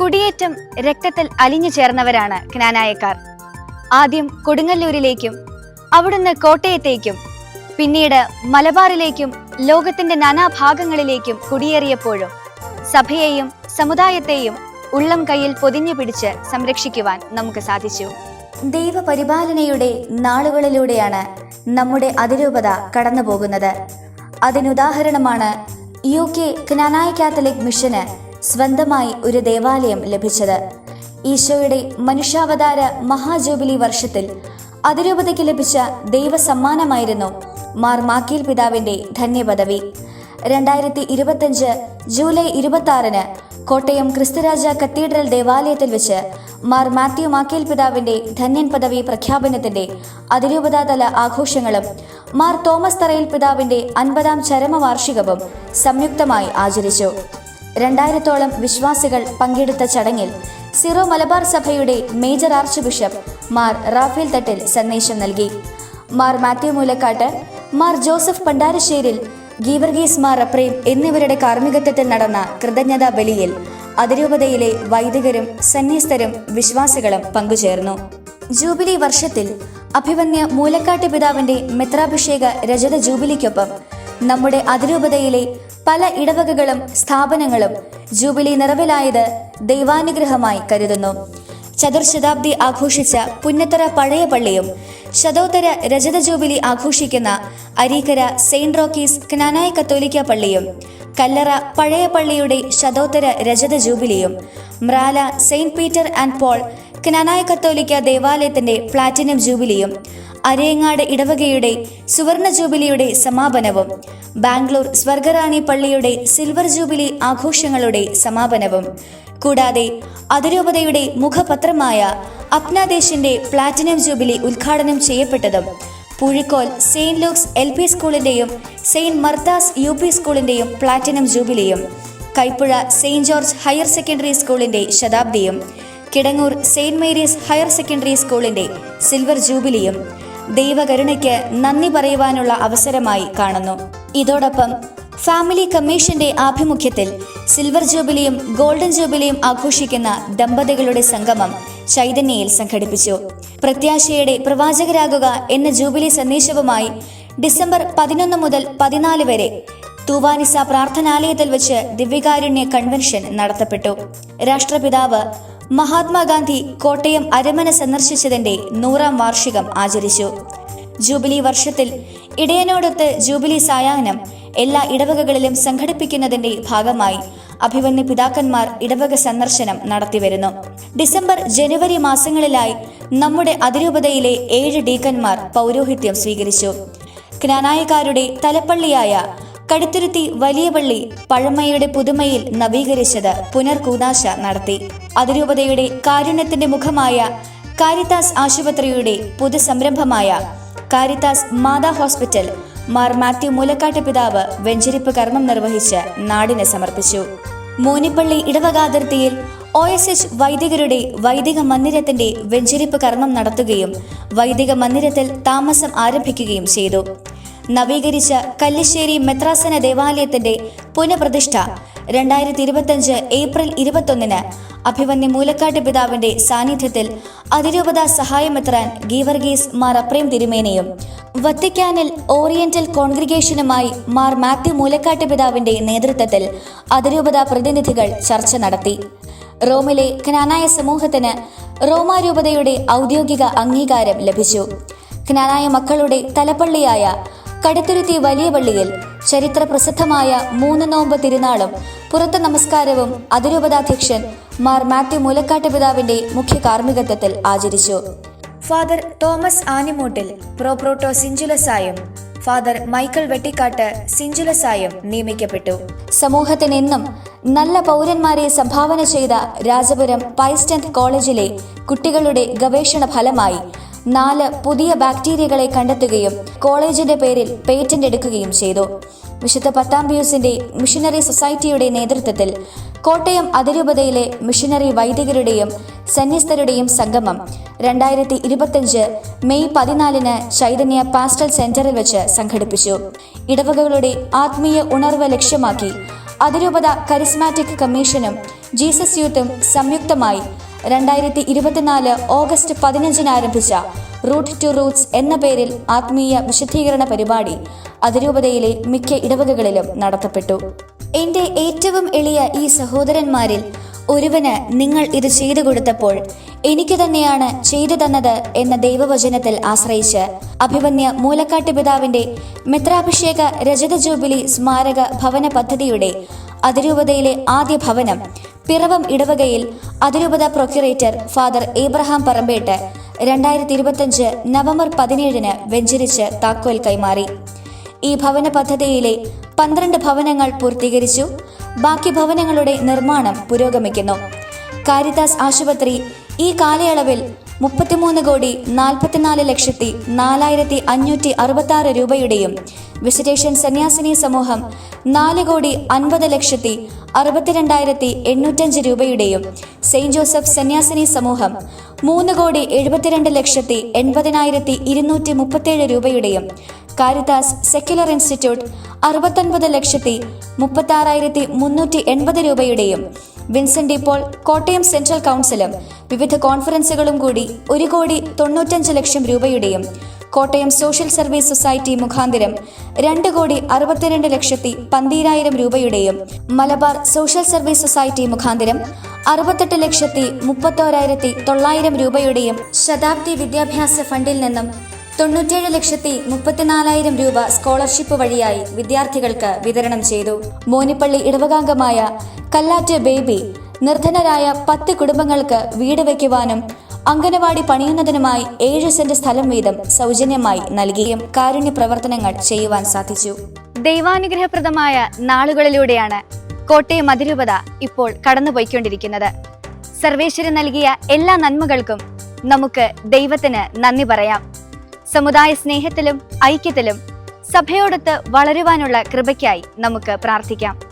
കുടിയേറ്റം രക്തത്തിൽ അലിഞ്ഞു ചേർന്നവരാണ് ക്നാനായക്കാർ ആദ്യം കൊടുങ്ങല്ലൂരിലേക്കും അവിടുന്ന് കോട്ടയത്തേക്കും പിന്നീട് മലബാറിലേക്കും ലോകത്തിന്റെ നാനാഭാഗങ്ങളിലേക്കും കുടിയേറിയപ്പോഴും സഭയെയും സമുദായത്തെയും ഉള്ളം കയ്യിൽ പൊതിഞ്ഞു പിടിച്ച് സംരക്ഷിക്കുവാൻ നമുക്ക് സാധിച്ചു. ദൈവപരിപാലനയുടെ നാളുകളിലൂടെയാണ് നമ്മുടെ അതിരൂപത കടന്നുപോകുന്നത്. അതിനുദാഹരണമാണ് യു കെ ക്നാനായ കാത്തലിക് മിഷന് സ്വന്തമായി ഒരു ദേവാലയം ലഭിച്ചത്. ഈശോയുടെ മനുഷ്യാവതാര മഹാജൂബിലി വർഷത്തിൽ അതിരൂപതയ്ക്ക് ലഭിച്ച ദൈവസമ്മാനമായിരുന്നു മാർ മാക്കീൽ പിതാവിന്റെ ധന്യപദവി. രണ്ടായിരത്തി ഇരുപത്തഞ്ച് ജൂലൈ ഇരുപത്തി ആറിന് കോട്ടയം ക്രിസ്തുരാജ കത്തീഡ്രൽ ദേവാലയത്തിൽ വെച്ച് മാർ മാത്യു മാക്കേൽ പിതാവിന്റെ ധന്യൻ പദവി പ്രഖ്യാപനത്തിന്റെ അതിരൂപതാതല ആഘോഷങ്ങളും മാർ തോമസ് തറയിൽ പിതാവിന്റെ അൻപതാം ചരമവാർഷികവും സംയുക്തമായി ആചരിച്ചു. രണ്ടായിരത്തോളം വിശ്വാസികൾ പങ്കെടുത്ത ചടങ്ങിൽ സിറോ മലബാർ സഭയുടെ major archbishop Mar Rafale Thattil സന്ദേശം നൽകി. മാർ മാത്യു മൂലക്കാട്ട് മാർ ജോസഫ് പണ്ടാരശ്ശേരിൽ ഗീവർഗീസ് മാർ അപ്രേം എന്നിവരുടെ കാർമ്മികത്വത്തിൽ നടന്ന കൃതജ്ഞതാ ബലിയിൽ അതിരൂപതയിലെ വൈദികരും സന്യസ്തരും വിശ്വാസികളും പങ്കുചേർന്നു. ജൂബിലി വർഷത്തിൽ അഭിമന്യ മൂലക്കാട്ട് പിതാവിന്റെ മിത്രാഭിഷേക രജത ജൂബിലിക്കൊപ്പം നമ്മുടെ അതിരൂപതയിലെ പല ഇടവകകളും സ്ഥാപനങ്ങളും ജൂബിലി നിറവിലായത് ദൈവാനുഗ്രഹമായി കരുതുന്നു. ചതുർശതാബ്ദി ആഘോഷിച്ച പുന്നത്തറ പഴയ പള്ളിയും ശതോത്തര രജത ജൂബിലി ആഘോഷിക്കുന്ന അരീക്കര സെയിന്റ് റോക്കീസ് ക്നാനായ കത്തോലിക്ക പള്ളിയും കല്ലറ പഴയ പള്ളിയുടെ ശതോത്തര രജത ജൂബിലിയും Mrala saint Peter and Paul Knanaya കത്തോലിക്ക ദേവാലയത്തിന്റെ പ്ലാറ്റിനം ജൂബിലിയും അരയങ്ങാട് ഇടവകയുടെ സുവർണ ജൂബിലിയുടെ സമാപനവും ബാംഗ്ലൂർ സ്വർഗറാണി പള്ളിയുടെ സിൽവർ ജൂബിലി ആഘോഷങ്ങളുടെ സമാപനവും കൂടാതെ അതിരൂപതയുടെ മുഖപത്രമായ അപ്നാദേശിന്റെ പ്ലാറ്റിനം ജൂബിലി ഉദ്ഘാടനം ചെയ്യപ്പെട്ടതും Poozhikol saint Luke's L P സ്കൂളിന്റെയും Saint Martha's U P സ്കൂളിന്റെയും platinum ജൂബിലിയും Kaipuzha saint George higher secondary സ്കൂളിന്റെ ശതാബ്ദിയും Kidangoor saint Mary's higher secondary സ്കൂളിന്റെ സിൽവർ ജൂബിലിയും ദൈവകരുണയ്ക്ക് നന്ദി പറയുവാനുള്ള അവസരമായി കാണുന്നു. ഇതോടൊപ്പം ഫാമിലി കമ്മീഷന്റെ ആഭിമുഖ്യത്തിൽ സിൽവർ ജൂബിലിയും ഗോൾഡൻ ജൂബിലിയും ആഘോഷിക്കുന്ന ദമ്പതികളുടെ സംഗമം ചൈതന്യയിൽ സംഘടിപ്പിച്ചു. പ്രത്യാശയുടെ പ്രവാചകരാകുക എന്ന ജൂബിലി സന്ദേശവുമായി ഡിസംബർ പതിനൊന്ന് മുതൽ പതിനാല് വരെ തൂവാനിസ പ്രാർത്ഥനാലയത്തിൽ വെച്ച് ദിവ്യകാരുണ്യ കൺവെൻഷൻ നടത്തപ്പെട്ടു. രാഷ്ട്രപിതാവ് മഹാത്മാഗാന്ധി കോട്ടയം അരമന സന്ദർശിച്ചതിന്റെ നൂറാം വാർഷികം ആചരിച്ചു. ജൂബിലി വർഷത്തിൽ ഇടയനോടൊത്ത് ജൂബിലി സായാഹ്നം എല്ലാ ഇടവകകളിലും സംഘടിപ്പിക്കുന്നതിന്റെ ഭാഗമായി അഭിവന്യ പിതാക്കന്മാർ ഇടവക സന്ദർശനം നടത്തിവരുന്നു. ഡിസംബർ ജനുവരി മാസങ്ങളിലായി നമ്മുടെ അതിരൂപതയിലെ ഏഴ് ഡീക്കന്മാർ പൗരോഹിത്യം സ്വീകരിച്ചു. ക്നാനായക്കാരുടെ തലപ്പള്ളിയായ കടുത്തുരുത്തി വലിയ പള്ളി പഴമയുടെ പുതുമയിൽ നവീകരിച്ചത് പുനർകൂതാശ നടത്തി. അതിരൂപതയുടെ കാരുണ്യത്തിന്റെ മുഖമായ കാരിത്താസ് ആശുപത്രിയുടെ പുതുസംരംഭമായ കാരിത്താസ് മാതാ ഹോസ്പിറ്റൽ മാർ മാത്യു മൂലക്കാട്ട് പിതാവ് വെഞ്ചരിപ്പ് കർമ്മം നിർവഹിച്ച് നാടിനെ സമർപ്പിച്ചു. മൂനിപ്പള്ളി ഇടവകാതിർത്തിയിൽ ഒ എസ് എച്ച് വൈദികരുടെ വൈദിക മന്ദിരത്തിന്റെ വെഞ്ചരിപ്പ് കർമ്മം നടത്തുകയും വൈദിക മന്ദിരത്തിൽ താമസം ആരംഭിക്കുകയും ചെയ്തു. നവീകരിച്ച കല്ലിശ്ശേരി മെത്രാസന ദേവാലയത്തിന്റെ പുനഃപ്രതിഷ്ഠ രണ്ടായിരത്തി ഇരുപത്തഞ്ച് ഏപ്രിൽ ഇരുപത്തൊന്നിന് അഭിമന്യ മൂലക്കാട്ട് പിതാവിന്റെ സാന്നിധ്യത്തിൽ അതിരൂപത സഹായമെത്രാൻ ഗീവർഗീസ് മാർ അപ്രേം തിരുമേനയും വത്തിക്കാനിൽ ഓറിയന്റൽ കോൺഗ്രിഗേഷനുമായി മാർ മാത്യു മൂലക്കാട്ട് പിതാവിന്റെ നേതൃത്വത്തിൽ അതിരൂപത പ്രതിനിധികൾ ചർച്ച നടത്തി. റോമിലെ ജ്ഞാനായ സമൂഹത്തിന് റോമാരൂപതയുടെ ഔദ്യോഗിക അംഗീകാരം ലഭിച്ചു. ജ്ഞാനായ മക്കളുടെ തലപ്പള്ളിയായ കടുത്തുരുത്തി വലിയ പള്ളിയിൽ ചരിത്ര പ്രസിദ്ധമായ മൂന്ന് നോമ്പ് തിരുനാളും പുറത്ത് നമസ്കാരവും അതിരൂപതാധ്യക്ഷൻ മാർ മാത്യു മൂലക്കാട്ട് പിതാവിന്റെ മുഖ്യ കാർമ്മികത്വത്തിൽ ആചരിച്ചു. ഫാദർ തോമസ് ആനിമൂട്ടിൽ പ്രോപ്രോട്ടോ സിഞ്ചുലസായും ഫാദർ മൈക്കിൾ വെട്ടിക്കാട്ട് സിഞ്ചുലസായും നിയമിക്കപ്പെട്ടു. സമൂഹത്തിനെന്നും നല്ല പൗരന്മാരെ സംഭാവന ചെയ്ത രാജപുരം പൈസ്റ്റന്റ് കോളേജിലെ കുട്ടികളുടെ ഗവേഷണ ഫലമായി നാല് പുതിയ ബാക്ടീരിയകളെ കണ്ടെത്തുകയും കോളേജിന്റെ പേരിൽ പേറ്റന്റ് എടുക്കുകയും ചെയ്തു. വിശുദ്ധ പത്താം പിയൂസിന്റെ മിഷനറി സൊസൈറ്റിയുടെ നേതൃത്വത്തിൽ കോട്ടയം അതിരൂപതയിലെ മിഷനറി വൈദികരുടെയും സന്യസ്തരുടെയും സംഗമം രണ്ടായിരത്തി ഇരുപത്തിയഞ്ച് മെയ് പതിനാലിന് ചൈതന്യ പാസ്റ്റൽ സെന്ററിൽ വെച്ച് സംഘടിപ്പിച്ചു. ഇടവകകളുടെ ആത്മീയ ഉണർവ് ലക്ഷ്യമാക്കി അതിരൂപത കരിസ്മാറ്റിക് കമ്മീഷനും ജീസസ് യൂത്തും സംയുക്തമായി രണ്ടായിരത്തി ഇരുപത്തിനാല് ഓഗസ്റ്റ് പതിനഞ്ചിന് ആരംഭിച്ച റൂട്ട് ടു റൂട്ട്സ് എന്ന പേരിൽ ആത്മീയ വിശുദ്ധീകരണ പരിപാടി അതിരൂപതയിലെ മിക്ക ഇടവകകളിലും നടത്തപ്പെട്ടു. എന്റെ ഏറ്റവും എളിയ ഈ സഹോദരന്മാരിൽ ഒരുവന് നിങ്ങൾ ഇത് ചെയ്തു കൊടുത്തപ്പോൾ എനിക്ക് തന്നെയാണ് ചെയ്തു തന്നത് എന്ന ദൈവവചനത്തിൽ ആശ്രയിച്ച് അഭിമന്യ മൂലക്കാട്ട് പിതാവിന്റെ മിത്രാഭിഷേക രജത ജൂബിലി സ്മാരക ഭവന പദ്ധതിയുടെ അതിരൂപതയിലെ ആദ്യ ഭവനം പിറവം ഇടവകയിൽ അതിരൂപത പ്രൊക്യുറേറ്റർ ഫാദർ ഏബ്രഹാം പറമ്പേട്ട് രണ്ടായിരത്തി ഇരുപത്തഞ്ച് നവംബർ പതിനേഴിന് വെഞ്ചരിച്ച് താക്കോൽ കൈമാറി. ഈ ഭവന പദ്ധതിയിലെ പന്ത്രണ്ട് ഭവനങ്ങൾ പൂർത്തീകരിച്ചു. ബാക്കി ഭവനങ്ങളുടെ നിർമ്മാണം പുരോഗമിക്കുന്നു. കാരിതാസ് ആശുപത്രി ഈ കാലയളവിൽ മുപ്പത്തിമൂന്ന് കോടി നാൽപ്പത്തിനാല് ലക്ഷത്തി നാലായിരത്തി അഞ്ഞൂറ്റി അറുപത്തി ആറ് രൂപയുടെയും വിസിറ്റേഷൻ സന്യാസിനി സമൂഹം നാല് കോടി അൻപത് ലക്ഷത്തി അറുപത്തിരണ്ടായിരത്തി എണ്ണൂറ്റഞ്ച് രൂപയുടെയും സെയിന്റ് ജോസഫ് സന്യാസിനി സമൂഹം മൂന്ന് കോടി എഴുപത്തിരണ്ട് ലക്ഷത്തി എൺപതിനായിരത്തി ഇരുന്നൂറ്റി മുപ്പത്തേഴ് രൂപയുടെയും കാരിതാസ് സെക്യുലർ ഇൻസ്റ്റിറ്റ്യൂട്ട് അറുപത്തൊൻപത് ലക്ഷത്തി മുപ്പത്തി ആറായിരത്തി മുന്നൂറ്റി എൺപത് രൂപയുടെയും വിൻസെന്റ് ഇപ്പോൾ കോട്ടയം സെൻട്രൽ കൗൺസിലും വിവിധ കോൺഫറൻസുകളും കൂടി ഒരു കോടി തൊണ്ണൂറ്റഞ്ച് ലക്ഷം രൂപയുടെയും കോട്ടയം സോഷ്യൽ സർവീസ് സൊസൈറ്റി മുഖാന്തരം രണ്ട് കോടി അറുപത്തിരണ്ട് ലക്ഷത്തി പന്തീരായിരം രൂപയുടെയും മലബാർ സോഷ്യൽ സർവീസ് സൊസൈറ്റി മുഖാന്തരം അറുപത്തെട്ട് ലക്ഷത്തി മുപ്പത്തോരായിരത്തി തൊള്ളായിരം രൂപയുടെയും ശതാബ്ദി വിദ്യാഭ്യാസ ഫണ്ടിൽ നിന്നും തൊണ്ണൂറ്റേഴ് ലക്ഷത്തി മുപ്പത്തിനാലായിരം രൂപ സ്കോളർഷിപ്പ് വഴിയായി വിദ്യാർത്ഥികൾക്ക് വിതരണം ചെയ്തു. മോനിപ്പള്ളി ഇടവകാംഗമായ കല്ലാറ്റ് ബേബി നിർധനരായ പത്ത് കുടുംബങ്ങൾക്ക് വീട് വയ്ക്കുവാനും അംഗനവാടി പണിയുന്നതിനുമായി ഏഴ് സെന്റ് സ്ഥലം വീതം സൗജന്യമായി നൽകിയും കാരുണ്യ പ്രവർത്തനങ്ങൾ ചെയ്യുവാൻ സാധിച്ചു. ദൈവാനുഗ്രഹപ്രദമായ നാളുകളിലൂടെയാണ് കോട്ടയം അതിരൂപത ഇപ്പോൾ കടന്നുപോയിക്കൊണ്ടിരിക്കുന്നത്. സർവേശ്വരൻ നൽകിയ എല്ലാ നന്മകൾക്കും നമുക്ക് ദൈവത്തിന് നന്ദി പറയാം. സമുദായ സ്നേഹത്തിലും ഐക്യത്തിലും സഭയോടൊത്ത് വളരുവാനുള്ള കൃപയ്ക്കായി നമുക്ക് പ്രാർത്ഥിക്കാം.